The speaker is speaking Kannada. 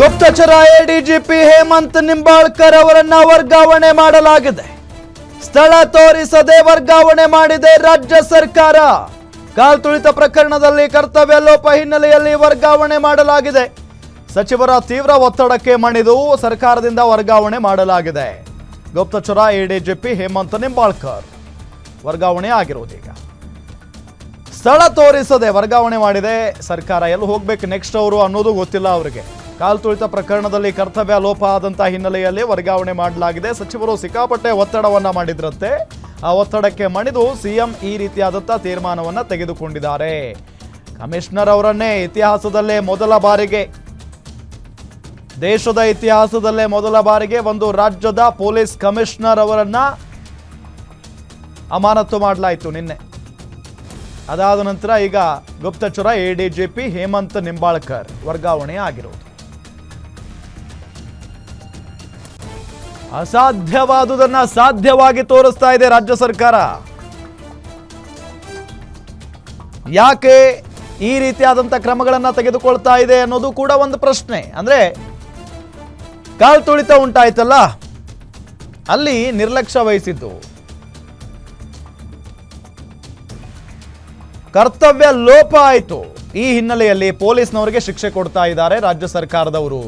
ಗುಪ್ತಚರ ಎಡಿಜಿಪಿ ಹೇಮಂತ್ ನಿಂಬಾಳ್ಕರ್ ಅವರನ್ನ ವರ್ಗಾವಣೆ ಮಾಡಲಾಗಿದೆ. ಸ್ಥಳ ತೋರಿಸದೆ ವರ್ಗಾವಣೆ ಮಾಡಿದೆ ರಾಜ್ಯ ಸರ್ಕಾರ. ಕಾಲ್ತುಳಿತ ಪ್ರಕರಣದಲ್ಲಿ ಕರ್ತವ್ಯ ಲೋಪ ಹಿನ್ನೆಲೆಯಲ್ಲಿ ವರ್ಗಾವಣೆ ಮಾಡಲಾಗಿದೆ. ಸಚಿವರ ತೀವ್ರ ಒತ್ತಡಕ್ಕೆ ಮಣಿದು ಸರ್ಕಾರದಿಂದ ವರ್ಗಾವಣೆ ಮಾಡಲಾಗಿದೆ. ಗುಪ್ತಚರ ಎಡಿಜಿಪಿ ಹೇಮಂತ್ ನಿಂಬಾಳ್ಕರ್. ವರ್ಗಾವಣೆ ಆಗಿರುವುದೀಗ ಸ್ಥಳ ತೋರಿಸದೆ ವರ್ಗಾವಣೆ ಮಾಡಿದೆ ಸರ್ಕಾರ, ಎಲ್ಲಿ ಹೋಗ್ಬೇಕು ನೆಕ್ಸ್ಟ್ ಅವರು ಅನ್ನೋದು ಗೊತ್ತಿಲ್ಲ ಅವರಿಗೆ. ಕಾಲ್ತುಳಿತ ಪ್ರಕರಣದಲ್ಲಿ ಕರ್ತವ್ಯ ಲೋಪ ಆದಂತಹ ಹಿನ್ನೆಲೆಯಲ್ಲಿ ವರ್ಗಾವಣೆ ಮಾಡಲಾಗಿದೆ. ಸಚಿವರು ಸಿಕ್ಕಾಪಟ್ಟೆ ಒತ್ತಡವನ್ನ ಮಾಡಿದ್ರಂತೆ. ಆ ಒತ್ತಡಕ್ಕೆ ಮಣಿದು ಸಿಎಂ ಈ ರೀತಿಯಾದಂಥ ತೀರ್ಮಾನವನ್ನ ತೆಗೆದುಕೊಂಡಿದ್ದಾರೆ. ಕಮಿಷನರ್ ಅವರನ್ನೇ ಇತಿಹಾಸದಲ್ಲೇ ಮೊದಲ ಬಾರಿಗೆ, ದೇಶದ ಇತಿಹಾಸದಲ್ಲೇ ಮೊದಲ ಬಾರಿಗೆ ಒಂದು ರಾಜ್ಯದ ಪೊಲೀಸ್ ಕಮಿಷನರ್ ಅವರನ್ನ ಅಮಾನತು ಮಾಡಲಾಯಿತು ನಿನ್ನೆ. ಅದಾದ ನಂತರ ಈಗ ಗುಪ್ತಚರ ಎಡಿಜಿಪಿ ಹೇಮಂತ್ ನಿಂಬಾಳ್ಕರ್ ವರ್ಗಾವಣೆ ಆಗಿರುವುದು ಅಸಾಧ್ಯವಾದುದನ್ನ ಸಾಧ್ಯವಾಗಿ ತೋರಿಸ್ತಾ ಇದೆ ರಾಜ್ಯ ಸರ್ಕಾರ. ಯಾಕೆ ಈ ರೀತಿಯಾದಂಥ ಕ್ರಮಗಳನ್ನ ತೆಗೆದುಕೊಳ್ತಾ ಇದೆ ಅನ್ನೋದು ಕೂಡ ಒಂದು ಪ್ರಶ್ನೆ. ಅಂದ್ರೆ ಕಾಲ್ ತುಳಿತ ಉಂಟಾಯ್ತಲ್ಲ? ಅಲ್ಲಿ ನಿರ್ಲಕ್ಷ್ಯ ವಹಿಸಿದ್ದು. ಕರ್ತವ್ಯ ಲೋಪ ಆಯಿತು. ಈ ಹಿನ್ನೆಲೆಯಲ್ಲಿ ಪೊಲೀಸ್ನವರಿಗೆ ಶಿಕ್ಷೆ ಕೊಡ್ತಾ ಇದ್ದಾರೆ ರಾಜ್ಯ ಸರ್ಕಾರದವರು.